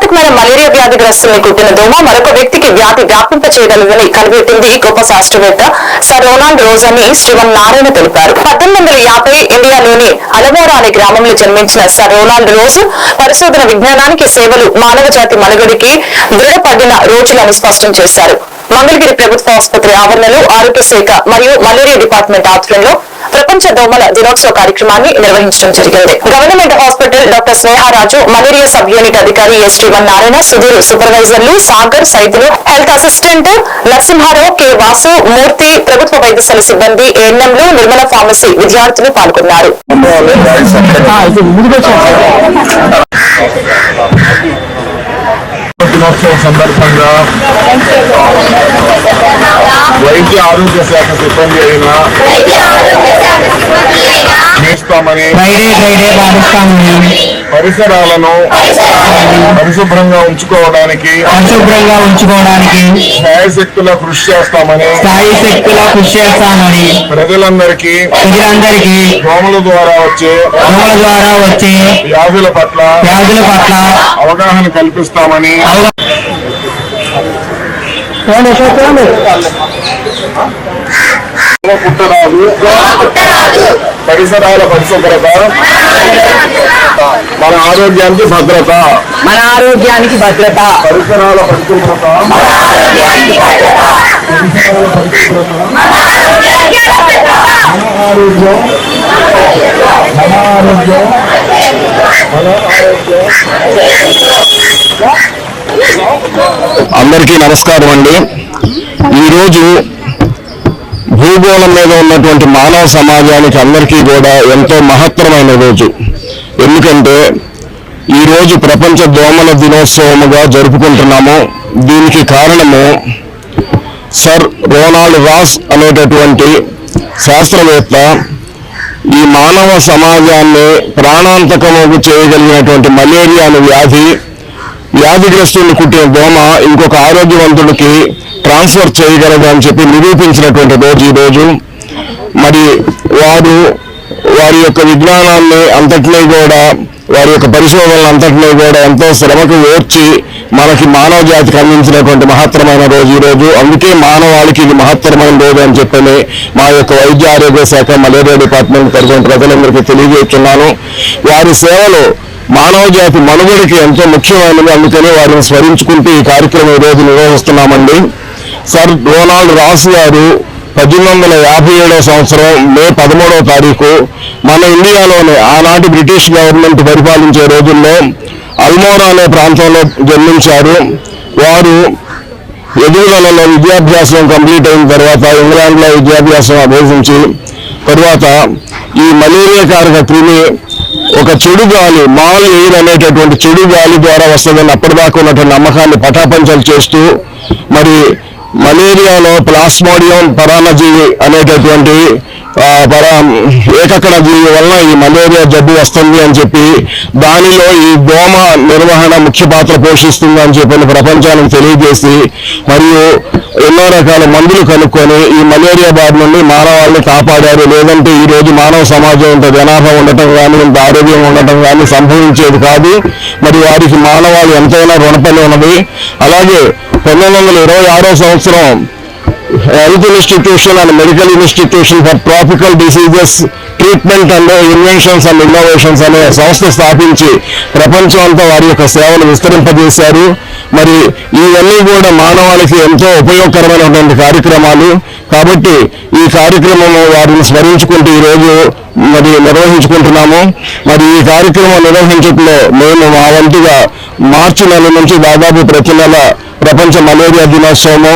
ప్రాణాంతకమైన malaria వ్యాధిగ్రస్తుల్ని కుట్టిన దోమ మరొక వ్యక్తికి వ్యాధి వ్యాపింప చేయగలదని కనిపెట్టింది గొప్ప శాస్త్రవేత్త సర్ రోనాల్డ్ రోజ్ అని శ్రీవన్ నారాయణ తెలిపారు. పద్దెనిమిది వందల యాభై ఇండియాలోని అలమోరా అనే గ్రామంలో జన్మించిన సర్ రోనాల్డ్ రోజ్ పరిశోధన విజ్ఞానానికి సేవలు మానవ జాతి మనుగడికి దృఢపడిన రోజులని స్పష్టం చేశారు. మంగళగిరి ప్రభుత్వ ఆసుపత్రి ఆవరణలో ఆరోగ్య శాఖ మరియు మలేరియా డిపార్ట్మెంట్ ఆధ్వర్యంలో ప్రపంచ దోమల దినోత్సవ కార్యక్రమాన్ని నిర్వహించడం జరిగింది. Government hospital doctor Sneharaju malaria sub unit అధికారి S Sriman Narayana Sudheer సూపర్వైజర్లు Sagar Saidulu health assistant Narasimha Rao K Vasu Murthy ప్రభుత్వ వైద్యశాల సిబ్బంది ఏఎన్ఎంలు నిర్మల ఫార్మసీ విద్యార్థులు పాల్గొన్నారు. దినోత్సవం సందర్భంగా వైద్య ఆరోగ్య శాఖ సిబ్బంది అయిన పరిసరాలను పరిశుభ్రంగా ఉంచుకోవడానికి పరిశుభ్రంగా ఉంచుకోవడానికి శాయశక్తుల కృషి చేస్తామని స్థాయి శక్తుల కృషి చేస్తామని ప్రజలందరికీ ప్రజలందరికీ దోమల ద్వారా వచ్చే దోమల ద్వారా వచ్చే వ్యాధుల పట్ల వ్యాధుల పట్ల అవగాహన కల్పిస్తామని పరిసరాల పరిశుభ్రత. మన ఆరోగ్యానికి భద్రత. మన ఆరోగ్యానికి భద్రత. పరిసరాల పరిశుభ్రత. ఆరోగ్యం మన ఆరోగ్యం మన ఆరోగ్యం అందరికీ నమస్కారం అండి. ఈరోజు భూగోళం మీద ఉన్నటువంటి మానవ సమాజానికి అందరికీ కూడా ఎంతో మహత్తరమైన రోజు. ఎందుకంటే ఈరోజు ప్రపంచ దోమల దినోత్సవముగా జరుపుకుంటున్నాము. దీనికి కారణము సర్ రోనాల్డ్ రాస్ అనేటటువంటి శాస్త్రవేత్త ఈ మానవ సమాజాన్ని ప్రాణాంతకము చేయగలిగినటువంటి మలేరియా అనే వ్యాధి వ్యాధిగ్రస్తుని కుట్టిన దోమ ఇంకొక ఆరోగ్యవంతుడికి ట్రాన్స్ఫర్ చేయగలదు అని చెప్పి నిరూపించినటువంటి రోజు ఈ రోజు. మరి వారు వారి యొక్క విజ్ఞానాన్ని అంతటినీ కూడా వారి యొక్క పరిశోధనలు అంతటినీ కూడా ఎంతో శ్రమకు ఓర్చి మనకి మానవ జాతికి అందించినటువంటి మహత్తరమైన రోజు ఈరోజు అందుకే మానవాళికి ఇది మహత్తరమైన రోజు అని చెప్పని మా యొక్క వైద్య ఆరోగ్య శాఖ మలేరియా డిపార్ట్మెంట్ తరఫున ప్రజలందరికీ తెలియజేస్తున్నాను. వారి సేవలు మానవ జాతి మనుగడికి ఎంతో ముఖ్యమైనది. అందుకని వారిని స్మరించుకుంటూ ఈ కార్యక్రమం ఈరోజు రోజు నిర్వహిస్తున్నామండి. సర్ డొనాల్డ్ రాస్ గారు పద్దెనిమిది వందల యాభై ఏడవ సంవత్సరం మే పదమూడవ తారీఖు మన ఇండియాలోని ఆనాటి బ్రిటిష్ గవర్నమెంట్ పరిపాలించే రోజుల్లో అల్మోరా అనే ప్రాంతంలో జన్మించారు. వారు ఎదుగుదలలో విద్యాభ్యాసం కంప్లీట్ అయిన తర్వాత ఇంగ్లాండ్లో విద్యాభ్యాసం అభ్యసించి తర్వాత ఈ మలేరియా కారక క్రిమి ఒక చెడు గాలి మాల్ ఎయిర్ అనేటటువంటి చెడు గాలి ద్వారా వస్తుందని అప్పటిదాకా ఉన్నటువంటి నమ్మకాన్ని పటాపంచలు చేస్తూ మరి మలేరియాలో ప్లాస్మోడియం పరాలజీ అనేటటువంటి పరా ఏకక్కడ జీవి వలన ఈ మలేరియా జబ్బు వస్తుంది అని చెప్పి దానిలో ఈ దోమ నిర్వహణ ముఖ్య పాత్ర పోషిస్తుంది అని చెప్పి ప్రపంచానికి తెలియజేసి మరియు ఎన్నో రకాల మందులు కనుక్కొని ఈ మలేరియా బాధ నుండి మానవాళ్ళని కాపాడారు. లేదంటే ఈ రోజు మానవ సమాజం ఇంత జనాభా ఉండటం కానీ ఇంత ఆరోగ్యం ఉండటం కానీ సంభవించేది కాదు. మరి వారికి మానవాళి ఎంతైనా రుణపడి ఉన్నది. అలాగే పంతొమ్మిది వందల ఇరవై ఆరో సంవత్సరం health institution and medical institution for tropical diseases treatment and inventions and innovations అనే సంస్థ స్థాపించి ప్రపంచం అంతా వారి యొక్క సేవలు విస్తరింపజేశారు. మరి ఇవన్నీ కూడా మానవాళికి ఎంతో ఉపయోగకరమైనటువంటి కార్యక్రమాలు. కాబట్టి ఈ కార్యక్రమం వారిని స్మరించుకుంటూ ఈరోజు మరి నిర్వహించుకుంటున్నాము. మరి ఈ కార్యక్రమం నిర్వహించడంలో మేము మా వంతుగా మార్చి నెల నుంచి దాదాపు ప్రతి నెల ప్రపంచ మలేరియా దినోత్సవము